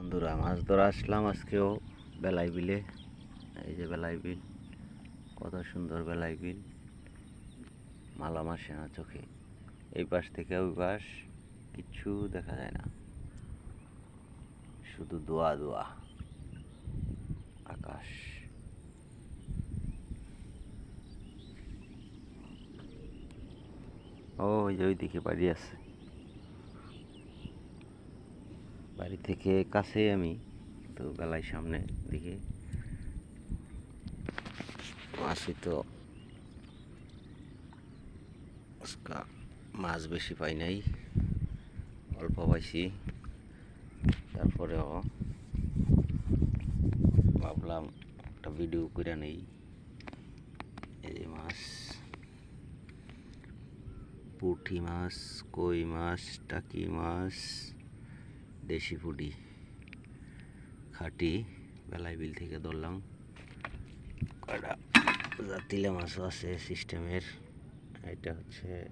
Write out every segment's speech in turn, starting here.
বন্ধুরা, মাছ ধরা আসলাম আজকেও বেলাই বিলে। এই যে বেলাই বিল, কত সুন্দর বেলাই বিল। মালা মাসে না চোখে। এই পাশ থেকে ওই পাশ কিচ্ছু দেখা যায় না। শুধু দোয়া দোয়া। আকাশ। ও, ওই যে ওইদিকে বাড়ি আছে। বাড়ি থেকে কাছে আমি, তো বেলায় সামনে দিকে। মাছই তো। মাছ বেশি পাই নাই, অল্প পাইছি। তারপরেও ভাবলাম একটা ভিডিও করে নেই। এই মাছ। পুঁটি মাছ, কই মাছ, টাকি মাছ। দেশি ফুডি খাটি, বেলাই বিল থেকে ধরলাম। কয়টা জাতিলে মাছও আছে সিস্টেমের। এটা হচ্ছে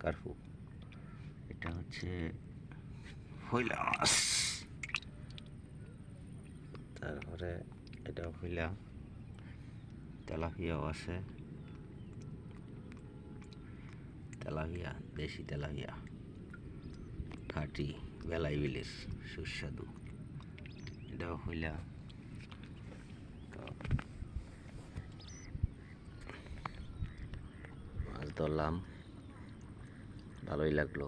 কার্পু। এটা হচ্ছে হইলা মাছ। তারপরে এটা হইলা তেলাপিয়াও আছে। তেলাপিয়া, দেশি তেলাপিয়া। খাটি। বেলাই বিলের সুস্বাদু। এটাও হইলা মাছ ধরলাম ভালোই লাগল।